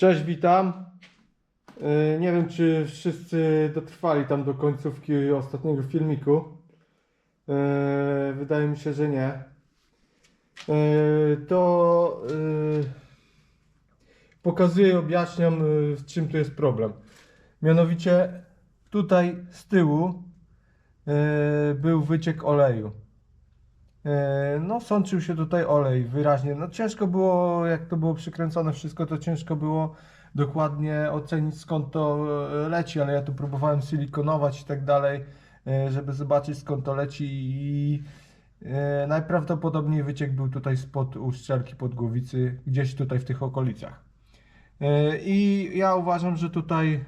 Cześć, witam. Yy, Nie wiem, czy wszyscy dotrwali tam do końcówki ostatniego filmiku. Yy, Wydaje mi się, że nie. Yy, To pokazuję i objaśniam, z czym tu jest problem. Mianowicie tutaj z tyłu był wyciek oleju. E, No, sączył się tutaj olej wyraźnie. No, ciężko było, jak to było przykręcone wszystko, to ciężko było dokładnie ocenić skąd to e, leci, ale ja tu próbowałem silikonować i tak dalej, e, żeby zobaczyć skąd to leci i najprawdopodobniej wyciek był tutaj spod uszczelki pod głowicy, gdzieś tutaj w tych okolicach. I ja uważam, że tutaj,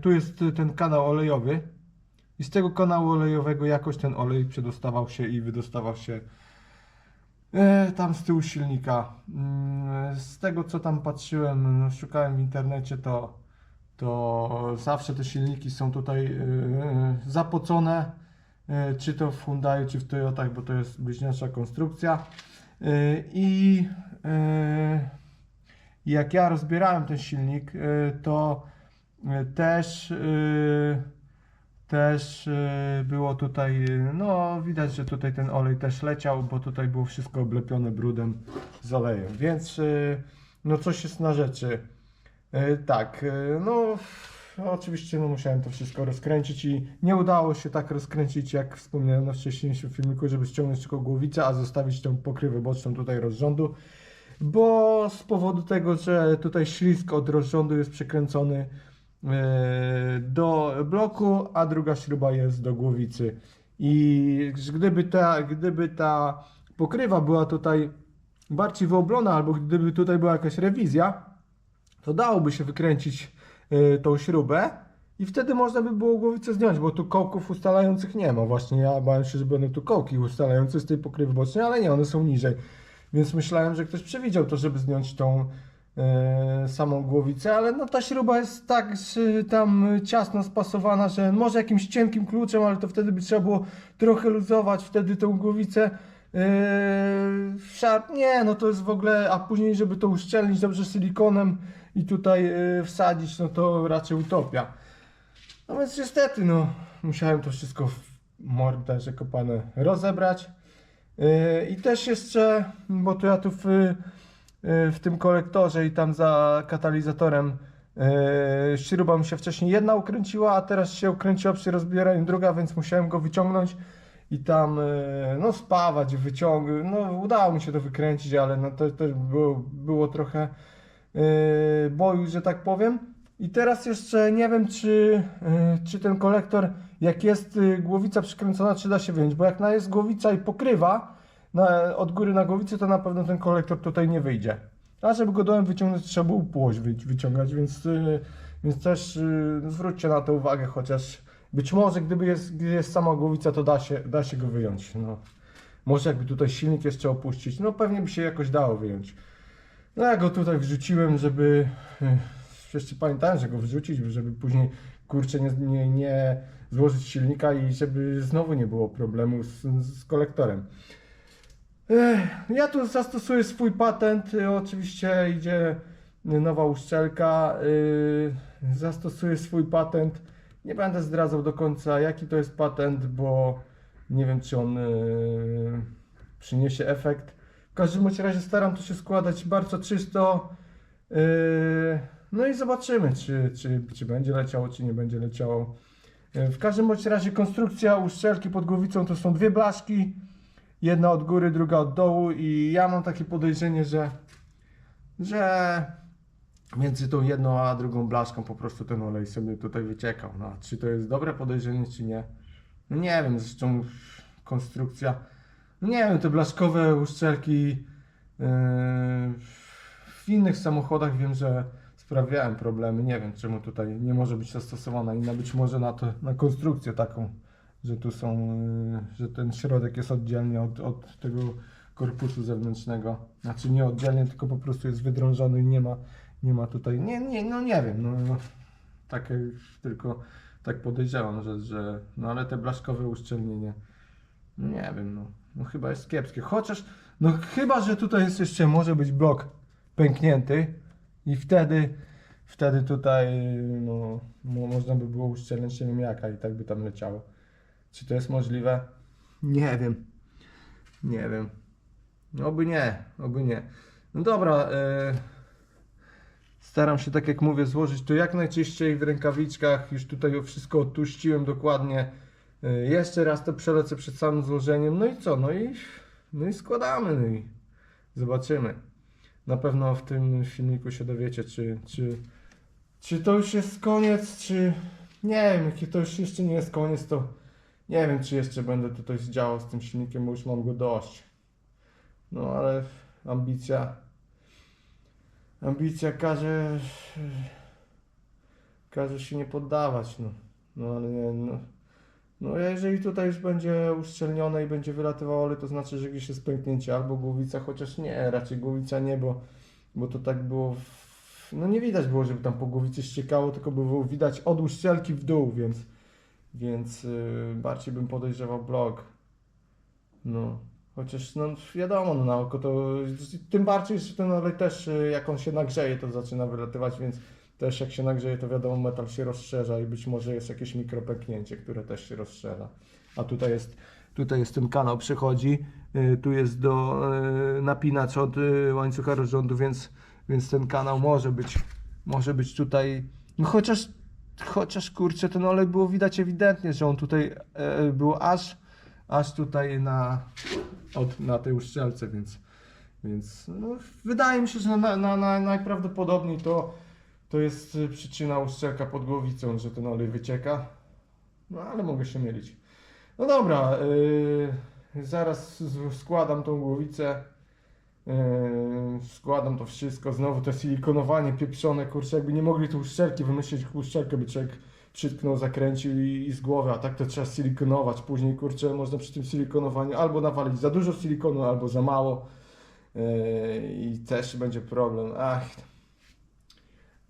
tu jest ten kanał olejowy, i z tego kanału olejowego jakoś ten olej przedostawał się i wydostawał się e, tam z tyłu silnika. Mm, Z tego co tam patrzyłem, no, szukałem w internecie, to, to zawsze te silniki są tutaj e, zapocone, e, czy to w Hyundai, czy w Toyotach, bo to jest bliźniacza konstrukcja. I jak ja rozbierałem ten silnik, to też też y, było tutaj, no widać, że tutaj ten olej też leciał, bo tutaj było wszystko oblepione brudem z olejem, więc y, no coś jest na rzeczy. Y, Tak, no oczywiście no, musiałem to wszystko rozkręcić i nie udało się tak rozkręcić, jak wspomniałem na wcześniejszym filmiku, żeby ściągnąć tylko głowicę, a zostawić tą pokrywę boczną tutaj rozrządu, bo z powodu tego, że tutaj ślizg od rozrządu jest przekręcony do bloku, a druga śruba jest do głowicy. I gdyby ta, gdyby ta pokrywa była tutaj bardziej wyoblona, albo gdyby tutaj była jakaś rewizja, to dałoby się wykręcić e, tą śrubę i wtedy można by było głowicę zdjąć, bo tu kołków ustalających nie ma. Właśnie ja bałem się, że będą tu kołki ustalające z tej pokrywy bocznej, ale nie, one są niżej. Więc myślałem, że ktoś przewidział to, żeby zdjąć tą e, samą głowicę, ale no ta śruba jest tak tam ciasno spasowana, że może jakimś cienkim kluczem, ale to wtedy by trzeba było trochę luzować wtedy tą głowicę. Yy, nie, no to jest w ogóle, a później, żeby to uszczelnić dobrze silikonem i tutaj yy, wsadzić, no to raczej utopia. No więc niestety, no, musiałem to wszystko w mordę, że kopane rozebrać. Yy, I też jeszcze, bo to ja tu w, yy, w tym kolektorze i tam za katalizatorem śruba mi się wcześniej jedna ukręciła, a teraz się ukręciła przy rozbieraniu druga, więc musiałem go wyciągnąć i tam yy, no spawać, wyciągnąć. No udało mi się to wykręcić, ale no to też było, było trochę boju, że tak powiem. I teraz jeszcze nie wiem, czy, czy ten kolektor, jak jest głowica przykręcona, czy da się wyjąć, bo jak na jest głowica i pokrywa na, od góry na głowicę, to na pewno ten kolektor tutaj nie wyjdzie. A żeby go dołem wyciągnąć, trzeba było półoś wy, wyciągać, więc, yy, więc też yy, zwróćcie na to uwagę, chociaż być może gdyby jest, jest sama głowica, to da się, da się go wyjąć. No. Może jakby tutaj silnik jeszcze opuścić, no pewnie by się jakoś dało wyjąć. No ja go tutaj wrzuciłem, żeby. eh, Jeszcze pamiętałem, że go wrzucić, żeby później kurczę nie, nie, nie złożyć silnika i żeby znowu nie było problemu z, z kolektorem. Ja tu zastosuję swój patent. y, Oczywiście idzie nowa uszczelka. y, Zastosuję swój patent. Nie będę zdradzał do końca, jaki to jest patent, bo nie wiem, czy on y, przyniesie efekt. W każdym razie staram to się składać bardzo czysto. No i zobaczymy, czy, czy, czy będzie leciało, czy nie będzie leciało. W każdym razie konstrukcja uszczelki pod głowicą to są dwie blaszki. Jedna od góry, druga od dołu i ja mam takie podejrzenie, że, że między tą jedną a drugą blaszką po prostu ten olej sobie tutaj wyciekał. No, czy to jest dobre podejrzenie, czy nie? No nie wiem, zresztą konstrukcja. No nie wiem, te blaszkowe uszczelki yy, w innych samochodach wiem, że sprawiałem problemy. Nie wiem, czemu tutaj nie może być zastosowana inna. Być może na to, na konstrukcję taką, że tu są, yy, że ten środek jest oddzielnie od, od tego korpusu zewnętrznego. Znaczy nie oddzielnie, tylko po prostu jest wydrążony i nie ma, nie ma tutaj. Nie, nie, no nie wiem. No, no, takie tylko tak podejrzewam, że, że. No ale te blaszkowe uszczelnienie. No nie wiem, no, no chyba jest kiepskie. Chociaż, no chyba, że tutaj jest jeszcze, może być blok pęknięty i wtedy wtedy tutaj no, mo- można by było uszczelnić wiem jaka i tak by tam leciało. Czy to jest możliwe? Nie wiem. Nie wiem. Oby nie, oby nie. No dobra, e, staram się tak jak mówię złożyć to jak najczyściej w rękawiczkach. Już tutaj wszystko odtuściłem dokładnie. E, jeszcze raz to przelecę przed samym złożeniem. No i co? No i, no i składamy. No i zobaczymy. Na pewno w tym filmiku się dowiecie, czy, czy, czy to już jest koniec, czy nie wiem, jakie to już jeszcze nie jest koniec, to nie wiem, czy jeszcze będę tutaj zdziałał z tym silnikiem, bo już mam go dość. No ale ambicja, ambicja każe, każe się nie poddawać, no. No ale nie, no. No jeżeli tutaj już będzie uszczelnione i będzie wylatywało olej, to znaczy, że gdzieś jest pęknięcie albo głowica, chociaż nie, raczej głowica nie, bo, bo to tak było, w, no nie widać było, żeby tam po głowicy ściekało, tylko było widać od uszczelki w dół, więc, więc yy, bardziej bym podejrzewał blok. No, chociaż no wiadomo, no na oko to, tym bardziej, że ten olej też yy, jak on się nagrzeje, to zaczyna wylatywać, więc też jak się nagrzeje, to wiadomo, metal się rozszerza i być może jest jakieś mikropęknięcie, które też się rozszerza. A tutaj jest, tutaj jest ten kanał przechodzi, y, tu jest do y, napinacz od y, łańcucha rozrządu, więc, więc ten kanał może być, może być tutaj, no chociaż, chociaż kurczę, ten olej było widać ewidentnie, że on tutaj e, był aż, aż tutaj na, od, na tej uszczelce, więc, więc no, wydaje mi się, że na, na, na, najprawdopodobniej to to jest y, przyczyna uszczelka pod głowicą, że ten olej wycieka. No ale mogę się mylić. No dobra, yy, zaraz składam tą głowicę. Yy, składam to wszystko. Znowu to silikonowanie pieprzone, kurczę, jakby nie mogli tu uszczelki wymyślić, uszczelkę by człowiek przytknął, zakręcił i, i z głowy, a tak to trzeba silikonować. Później, kurczę, można przy tym silikonowaniu albo nawalić za dużo silikonu, albo za mało. Yy, I też będzie problem. Ach,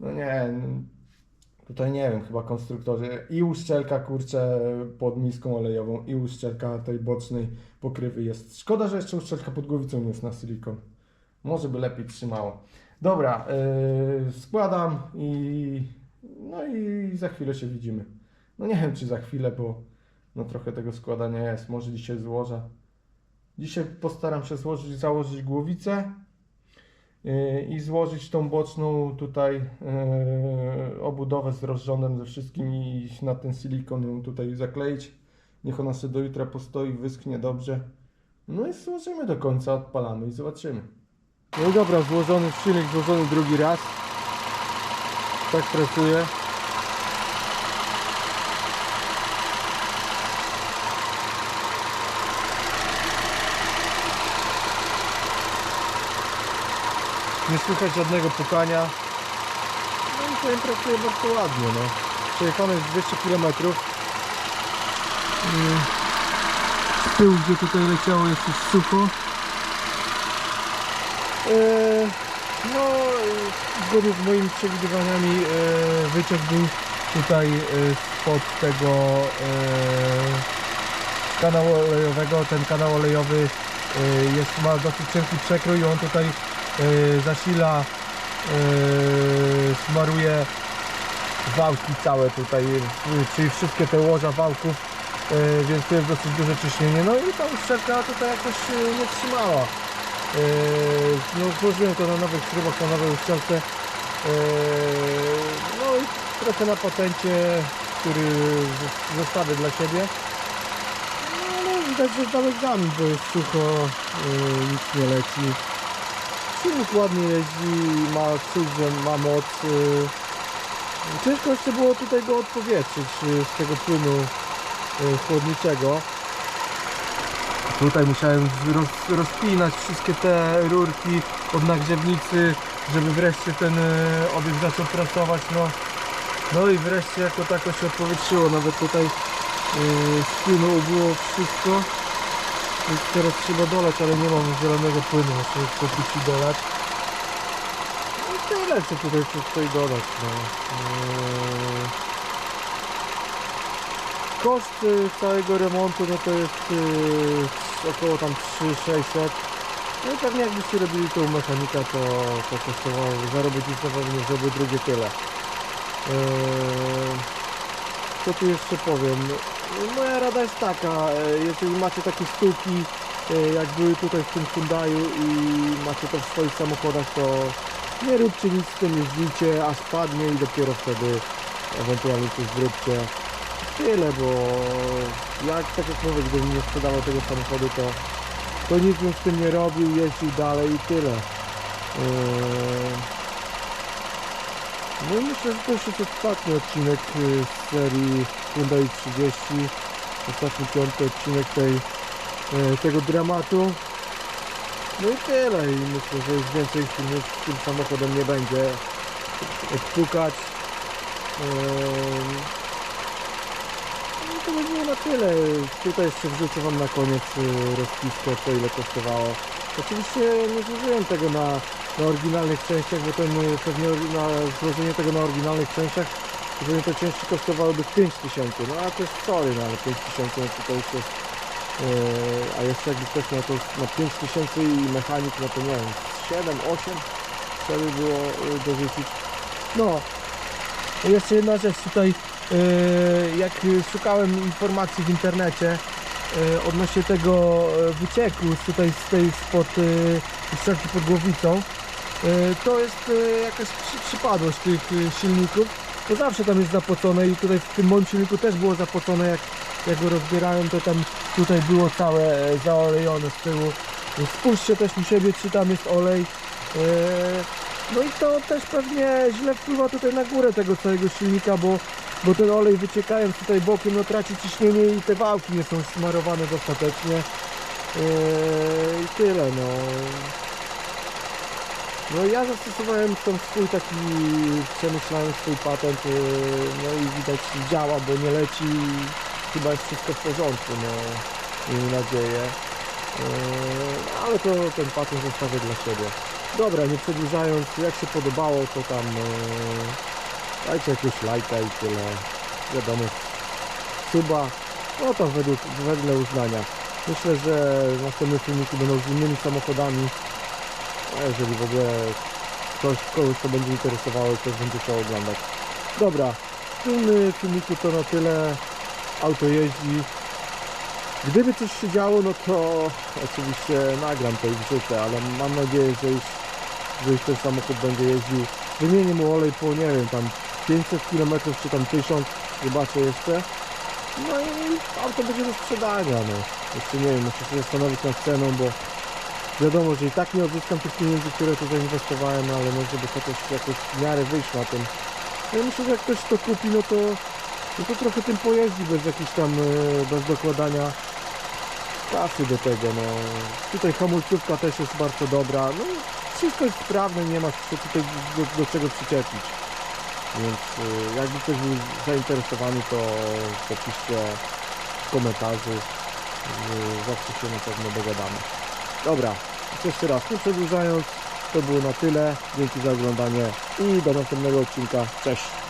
no nie, no, tutaj nie wiem, chyba konstruktorzy i uszczelka kurczę pod miską olejową i uszczelka tej bocznej pokrywy jest. Szkoda, że jeszcze uszczelka pod głowicą nie jest na silikon. Może by lepiej trzymało. Dobra, yy, składam i no i za chwilę się widzimy. No nie wiem czy za chwilę, bo no trochę tego składania jest. Może dzisiaj złożę. Dzisiaj postaram się złożyć, założyć głowicę i złożyć tą boczną tutaj yy, obudowę z rozrządem ze wszystkim i na ten silikon ją tutaj zakleić. Niech ona sobie do jutra postoi, wyschnie dobrze. No i złożymy do końca, odpalamy i zobaczymy. No i dobra, złożony silnik, złożony drugi raz. Tak pracuje. Nie słychać żadnego pukania. No i powiem, pracuje bardzo ładnie, no. Przejechane jest 200 km. Z tyłu, gdzie tutaj leciało, jest już sucho. Eee, no, e, zgodnie z moimi przewidywaniami e, wyciek był tutaj e, spod tego e, kanału olejowego. Ten kanał olejowy e, jest, ma dosyć cienki przekrój i on tutaj e, zasila, e, smaruje wałki całe tutaj, w- czyli wszystkie te łoża wałków, e, więc to jest dosyć duże ciśnienie. No i ta uszczelka tutaj jakoś e, nie trzymała. E, No złożyłem to na nowych śrubach, na nowej uszczelce. E, No i trochę na patencie, który z- zostawię dla siebie. No widać, że zdał egzamin, bo jest sucho, e, nic nie leci. Silnik ładnie jeździ, ma czuć, że ma moc. e, Ciężko jeszcze było tutaj go odpowietrzyć y, z tego płynu y, chłodniczego. Tutaj musiałem roz, rozpinać wszystkie te rurki od nagrzewnicy, żeby wreszcie ten y, obiekt zaczął pracować. No, no i wreszcie jako tako się odpowietrzyło. Nawet tutaj y, z płynu było wszystko. Więc teraz trzeba dolać, ale nie mam zielonego płynu, muszę kupić i dolać. No i tyle, co tutaj tutaj dodać. No. Eee, Koszt y, całego remontu no to jest y, około tam 3600 No i pewnie jakbyście robili to u mechanika, to, to kosztowało, za robotnictwo pewnie zrobił drugie tyle. Eee, co tu jeszcze powiem? Moja rada jest taka, e, jeżeli macie takie sztuki, e, jak były tutaj w tym Hyundaiu i macie to w swoich samochodach, to nie róbcie nic z tym, jeździcie, aż padnie i dopiero wtedy ewentualnie coś zróbcie. Tyle, bo jak, tak jak mówię, gdybym nie sprzedawał tego samochodu, to, to nic bym z tym nie robił, jeździł dalej i tyle. Eee, no i myślę, że to już jest ostatni odcinek y, z serii Hyundai 30. Ostatni piąty odcinek tej, e, tego dramatu. No i tyle. I myślę, że już więcej filmów z tym samochodem nie będzie odpukać. Ehm, No to by było na tyle. Tutaj jeszcze wrzucę Wam na koniec y, rozpiskę, co ile kosztowało. Oczywiście nie zużyłem tego na, na oryginalnych częściach, bo ten pewnie na złożenie tego na oryginalnych częściach, jeżeli te części kosztowałyby 5000, no a to jest sorry, no ale 5000 no to, już jest, yy, a jeszcze jakby ktoś miał to na 5000 i mechanik, no to nie wiem, 7, 8 trzeba by było y, dorzucić. No, jeszcze jedna rzecz tutaj, yy, jak szukałem informacji w internecie yy, odnośnie tego yy, wycieku z tutaj z tej spod yy, uszczelki pod głowicą, yy, to jest yy, jakaś przy, przypadłość tych yy, silników. To zawsze tam jest zapocone i tutaj w tym moim silniku też było zapocone, jak, jak go rozbierałem, to tam tutaj było całe e, zaolejone z tyłu. Spójrzcie też u siebie, czy tam jest olej. No i to też pewnie źle wpływa tutaj na górę tego całego silnika, bo, bo ten olej wyciekając tutaj bokiem, no traci ciśnienie i te wałki nie są smarowane dostatecznie. I tyle, no. No ja zastosowałem ten swój taki, przemyślałem swój patent, yy, no i widać działa, bo nie leci, chyba jest wszystko w porządku, no. Miejmy nadzieję. Yy, ale to ten patent zostawię dla siebie. Dobra, nie przedłużając, jak się podobało, to tam yy, dajcie jakiegoś lajka i tyle. Wiadomo, suba, no to według, wedle uznania. Myślę, że w następnym filmiku będą z innymi samochodami. A jeżeli w ogóle ktoś, kogoś to będzie interesowało ktoś będzie chciał oglądać. Dobra, w tym filmiku to na tyle. Auto jeździ. Gdyby coś się działo, no to oczywiście nagram to i wrzucę, ale mam nadzieję, że już, że już ten samochód będzie jeździł. Wymienię mu olej po, nie wiem, tam 500 km czy tam 1000, zobaczę jeszcze. No i auto będzie do sprzedania, no. Jeszcze nie wiem, muszę się zastanowić nad ceną, bo wiadomo, że i tak nie odzyskam tych pieniędzy, które tu zainwestowałem, ale no żeby chociaż jakoś w miarę wyjść na tym. No i myślę, że jak ktoś to kupi, no to, no to trochę tym pojeździ bez jakichś tam, e, bez dokładania kasy do tego, no. Tutaj hamulcówka też jest bardzo dobra, no wszystko jest sprawne, nie ma się tutaj do, do czego przyczepić. Więc y, jakby ktoś był zainteresowany, to, to piszcie w komentarzu. Y, Zawsze się na pewno dogadamy. Dobra, jeszcze raz, nie przedłużając, to było na tyle. Dzięki za oglądanie i do następnego odcinka. Cześć!